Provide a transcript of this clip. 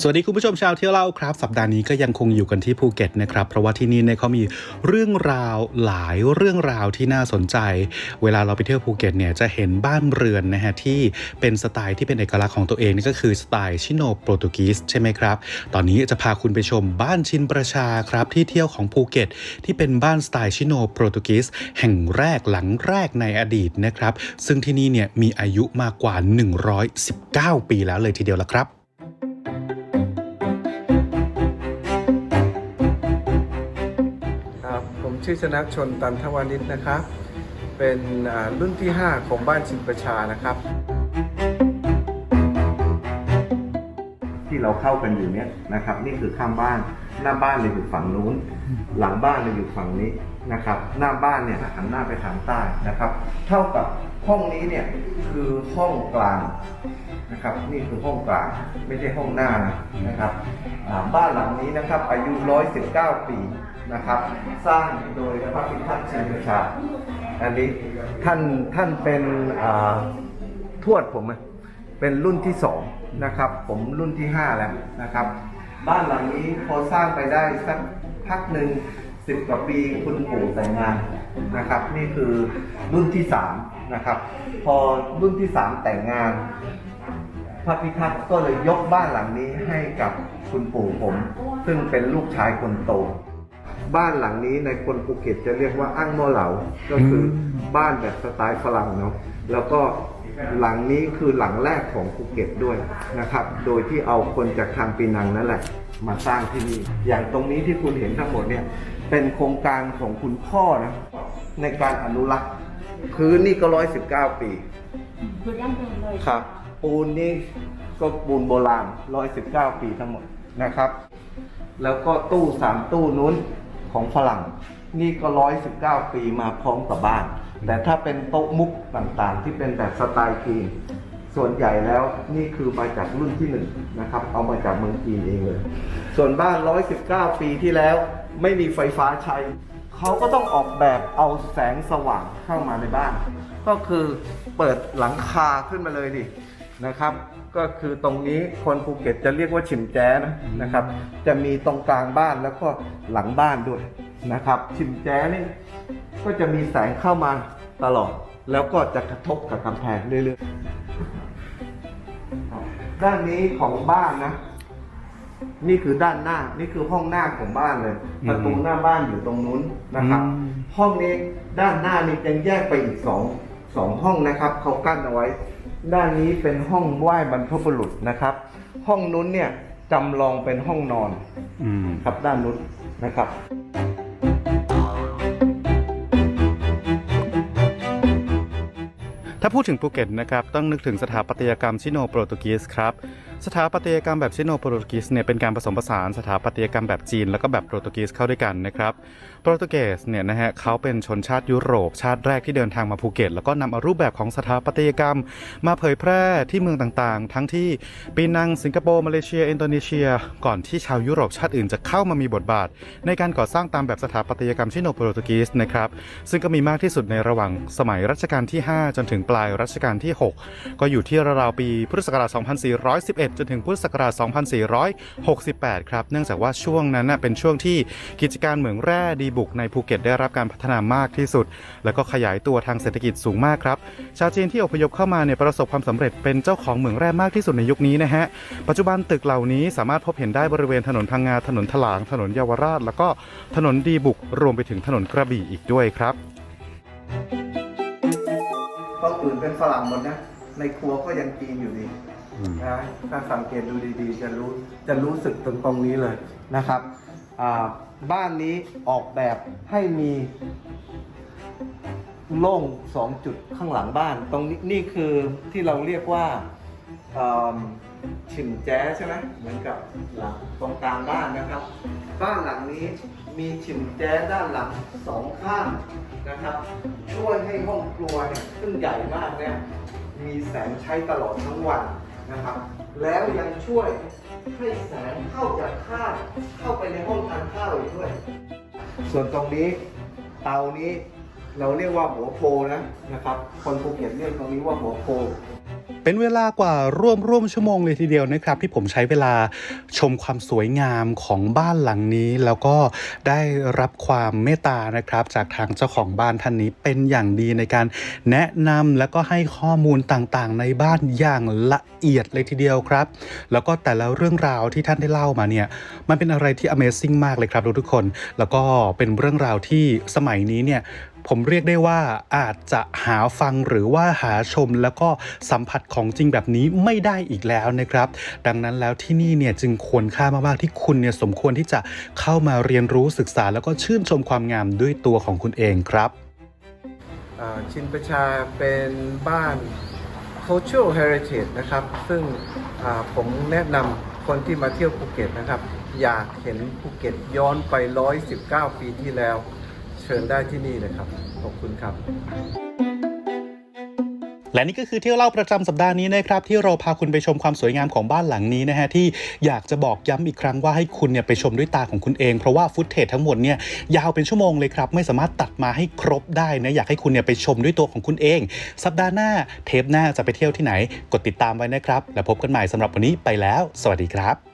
สวัสดีคุณผู้ชมชาวเที่ยวเล่าครับ สัปดาห์นี้ก็ยังคงอยู่กันที่ภูเก็ตนะครับเพราะว่าที่นี่เนี่ยเขามีเรื่องราวหลายเรื่องราวที่น่าสนใจ เวลาเราไปเที่ยวภูเก็ตเนี่ยจะเห็นบ้านเรือนนะฮะที่เป็นสไตล์ที่เป็นเอกลักษณ์ของตัวเองนี่ก็คือสไตล์ชิโนโปรตุกีสใช่ไหมครับตอนนี้จะพาคุณไปชมบ้านชินประชาครับที่เที่ยวของภูเก็ต ที่เป็นบ้านสไตล์ชิโนโปรตุกีสแห่งแรกหลังแรกในอดีตนะครับซึ่งที่นี่เนี่ยมีอายุมากกว่า 119 ปีแล้วเลยทีเดียวละครับ ชื่อชนะชนตันทวานิชนะครับ เป็นรุ่นที่ 5 ของบ้านชินประชานะครับ ที่เราเข้ากันอยู่เนี่ยนะครับ นี่คือข้างบ้านหน้าบ้านเนี่ยอยู่ฝั่งนู้น หลังบ้านเนี่ยอยู่ฝั่งนี้นะครับ หน้าบ้านเนี่ยหันหน้าไปทางใต้นะครับ เท่ากับห้องนี้เนี่ยคือห้องกลางนะครับ นี่คือห้องกลางไม่ใช่ห้องหน้านะครับ บ้านหลังนี้นะครับ อายุ 119 ปี นะครับ สร้างโดยพระพิทักษ์ชินชาอันนี้ท่านท่านเป็นทวดผมเป็นรุ่นที่สองนะครับ ผมรุ่นที่ห้าแล้วนะครับ บ้านหลังนี้พอสร้างไปได้สักพักหนึ่งสิบกว่าปีคุณปู่แต่งงานนะครับ นี่คือรุ่นที่สามนะครับ พอรุ่นที่สามแต่งงาน พระพิทักษ์ก็เลยยกบ้านหลังนี้ให้กับคุณปู่ผม ซึ่งเป็นลูกชายคนโต บ้านหลังนี้ในคนภูเก็ตจะเรียกว่าอั้งโมเหลา ก็คือบ้านแบบสไตล์ฝรั่งเนาะแล้วก็หลังนี้คือหลังแรกของภูเก็ตด้วยนะครับ โดยที่เอาคนจากทางปีนังนั่นแหละ มาสร้างที่นี่ อย่างตรงนี้ที่คุณเห็นทั้งหมดเนี่ย เป็นโครงการของคุณพ่อนะ ในการอนุรักษ์พื้นนี่ก็ร้อยสิบเก้าปีคือดั้งเดิมเลยครับ ปูนนี่ก็ปูนโบราณ119ปีทั้งหมดนะครับ แล้วก็ตู้สามตู้นู้น ของฝรั่ง นี่ก็119ปีมาพร้อมกับบ้าน แต่ถ้าเป็นโต๊ะมุกต่างๆ ที่เป็นแบบสไตล์จีนส่วนใหญ่แล้วนี่คือมาจากรุ่นที่หนึ่งนะครับ เอามาจากเมืองจีนเองเลย ส่วนบ้าน 119 ปีที่แล้วไม่มีไฟฟ้าใช้ เขาก็ต้องออกแบบเอาแสงสว่างเข้ามาในบ้าน ก็คือเปิดหลังคาขึ้นมาเลยดิ นะครับ ก็คือตรงนี้คนภูเก็ตจะเรียกว่าฉิมแจ้นะนะครับ จะมีตรงกลางบ้านแล้วก็หลังบ้านด้วยนะครับ ฉิมแจ้นี่ก็จะมีแสงเข้ามาตลอด แล้วก็จะกระทบกับกำแพงเรื่อยๆด้านนี้ของบ้านนะ นี่คือด้านหน้า นี่คือห้องหน้าของบ้านเลยประตูหน้าบ้านอยู่ตรงนู้นนะครับอืมห้องนี้ด้านหน้านี่ยังแยกไปอีกสองสองห้องนะครับเขากั้นเอาไว้ ด้านนี้เป็นห้องไหว้บรรพบุรุษนะครับ ห้องนู้นเนี่ยจำลองเป็นห้องนอนอืมครับด้านนู้นนะครับถ้าพูดถึงภูเก็ตนะครับต้องนึกถึงสถาปัตยกรรมชิโนโปรตุกีสครับสถาปัตยกรรมแบบชิโนโปรตุกีสเนี่ยเป็นการผสมผสานสถาปัตยกรรมแบบจีนแล้วก็แบบโปรตุกีสเข้าด้วยกันนะครับโปรตุเกสเนี่ยนะฮะเขาเป็นชนชาติยุโรปชาติแรกที่เดินทางมาภูเก็ต แล้วก็นำเอารูปแบบของสถาปัตยกรรม มาเผยแพร่ที่เมืองต่างๆ ทั้งที่ปีนังสิงคโปร์มาเลเซีย อินโดนีเซีย ก่อนที่ชาวยุโรปชาติอื่นจะเข้ามามีบทบาท ในการก่อสร้างตามแบบสถาปัตยกรรมชิโนโปรตุกีสนะครับซึ่งก็มีมากที่สุดในระหว่างสมัยรัชกาลที่ 5 จนถึงปลายรัชกาลที่ 6 ก็อยู่ที่ราวๆปีพุทธศักราช2411จนถึงพุทธศักราช 2468 ครับ เนื่องจากว่าช่วงนั้นเป็นช่วงที่กิจการเหมืองแร่ดีบุกในภูเก็ตได้รับการพัฒนามากที่สุด แล้วก็ขยายตัวทางเศรษฐกิจสูงมากครับ ชาวจีนที่อพยพเข้ามาเนี่ยประสบความสำเร็จเป็นเจ้าของเหมืองแร่มากที่สุดในยุคนี้นะฮะ ปัจจุบันตึกเหล่านี้สามารถพบเห็นได้บริเวณถนนพังงา ถนนถลาง ถนนเยาวราช แล้วก็ถนนดีบุก รวมไปถึงถนนกระบี่อีกด้วยครับห้องอื่นเป็นฝรั่งหมดนะ ในครัวก็ยังจีนอยู่ดี นะถ้าสังเกตดูดีๆ จะรู้จะรู้สึกตรงตรงนี้เลยนะครับบ้านนี้ออกแบบให้มีโล่งสองจุดข้างหลังบ้าน ตรงนี้นี่คือที่เราเรียกว่าฉิมแจ้ใช่ไหมเหมือนกับหลังตรงกลางบ้านนะครับ บ้านหลังนี้มีฉิมแจ้ด้านหลังสองข้างนะครับ ช่วยให้ห้องครัวเนี่ยซึ่งใหญ่มากเนี่ยมีแสงใช้ตลอดทั้งวัน นะครับ แล้วยังช่วยให้แสงเข้าจากข้าวเข้าไปในห้องทานข้าวอีกด้วย ส่วนตรงนี้เตานี้เราเรียกว่าหัวโพนะนะครับ คนภูเก็ตเรียกตรงนี้ว่าหัวโพ เป็นเวลากว่าร่วมร่วมชั่วโมงเลยทีเดียวนะครับ ที่ผมใช้เวลาชมความสวยงามของบ้านหลังนี้ แล้วก็ได้รับความเมตตานะครับ จากทางเจ้าของบ้านท่านนี้เป็นอย่างดีในการแนะนำแล้วก็ให้ข้อมูลต่างๆ ในบ้านอย่างละเอียดเลยทีเดียวครับ แล้วก็แต่ละเรื่องราวที่ท่านได้เล่ามาเนี่ยมันเป็นอะไรที่ Amazing มากเลยครับทุกคน แล้วก็เป็นเรื่องราวที่สมัยนี้เนี่ย ผมเรียกได้ว่าอาจจะหาฟังหรือว่าหาชมแล้วก็สัมผัสของจริงแบบนี้ไม่ได้อีกแล้วนะครับ ดังนั้นแล้วที่นี่เนี่ยจึงควรค่ามากๆที่คุณเนี่ยสมควรที่จะเข้ามาเรียนรู้ศึกษา แล้วก็ชื่นชมความงามด้วยตัวของคุณเองครับชินประชาเป็นบ้าน cultural heritage นะครับ ซึ่งผมแนะนำคนที่มาเที่ยวภูเก็ตนะครับ อยากเห็นภูเก็ตย้อนไป 119 ปีที่แล้ว เชิญได้ที่นี่เลยครับ ขอบคุณครับ และนี่ก็คือเที่ยวเล่าประจำสัปดาห์นี้นะครับ ที่เราพาคุณไปชมความสวยงามของบ้านหลังนี้นะฮะที่อยากจะบอกย้ำอีกครั้งว่าให้คุณเนี่ยไปชมด้วยตาของคุณเอง เพราะว่าฟุตเทจทั้งหมดเนี่ยยาวเป็นชั่วโมงเลยครับไม่สามารถตัดมาให้ครบได้นะอยากให้คุณเนี่ยไปชมด้วยตัวของคุณเอง สัปดาห์หน้าเทปหน้าจะไปเที่ยวที่ไหน กดติดตามไว้นะครับ แล้วพบกันใหม่สำหรับวันนี้ไปแล้ว สวัสดีครับ